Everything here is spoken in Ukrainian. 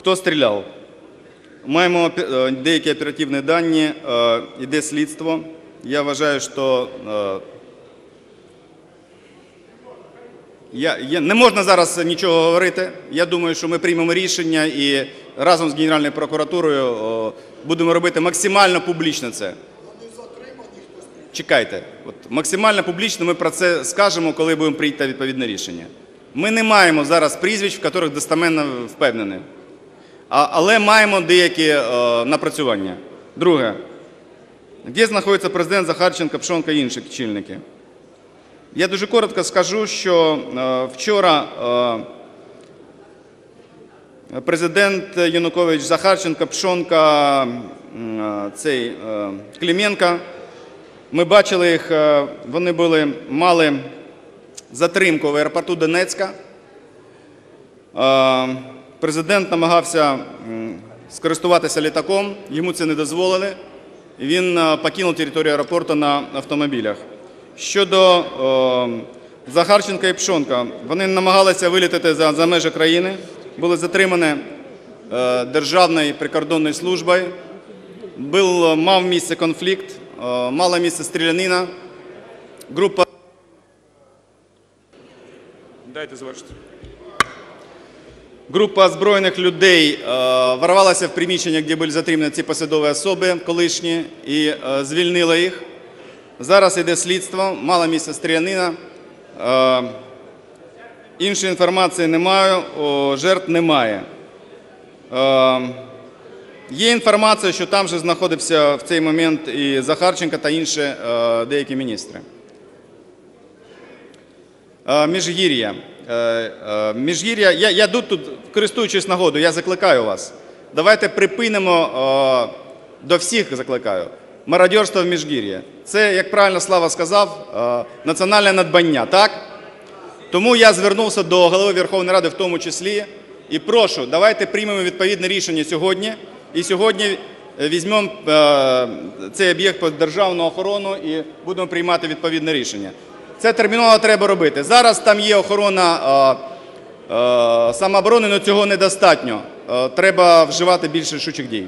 Хто стріляв? Маємо е, деякі оперативні дані, е, йде слідство. Я вважаю, що е, не можна зараз нічого говорити. Я думаю, що ми приймемо рішення і разом з Генеральною прокуратурою будемо робити максимально публічно це. Чекайте, максимально публічно ми про це скажемо, коли будемо прийняти відповідне рішення. Ми не маємо зараз прізвищ, в яких достеменно впевнені. Але маємо деякі е, напрацювання. Друге. Де знаходиться президент Захарченко, Пшонка і інші чільники? Я дуже коротко скажу, що е, вчора е, президент Янукович, Захарченко, Пшонка, цей Клименко, ми бачили їх, вони були, мали затримку в аеропорту Донецька. Президент намагався скористуватися літаком, йому це не дозволили. Він е, покинув територію аеропорту на автомобілях. Щодо е, Захарченка і Пшонка, вони намагалися вилітати за, за межі країни, були затримані е, Державною прикордонною службою. Був, мав місце конфлікт, е, мала місце стрілянина. Група Дайте завершити. Група озброєних людей е, ворвалася в приміщення, де були затримані ці посадові особи колишні, і е, звільнила їх. Зараз йде слідство, мало місця стрілянина. Е, іншої інформації не маю, о, жертв немає. Є інформація, що там же знаходився в цей момент і Захарченко та інші деякі міністри. Міжгір'я. Е, е, Міжгір'я. Я, я тут, користуючись нагодою, я закликаю вас. Давайте припинимо, е, до всіх закликаю, мародерство в Міжгір'я. Це, як правильно Слава сказав, національне надбання, так? Тому я звернувся до Голови Верховної Ради в тому числі і прошу, давайте приймемо відповідне рішення сьогодні. І сьогодні візьмемо цей об'єкт під державну охорону і будемо приймати відповідне рішення. Це терміново треба робити. Зараз там є охорона е, е, самооборони, але цього недостатньо. Е, треба вживати більше рішучих дій.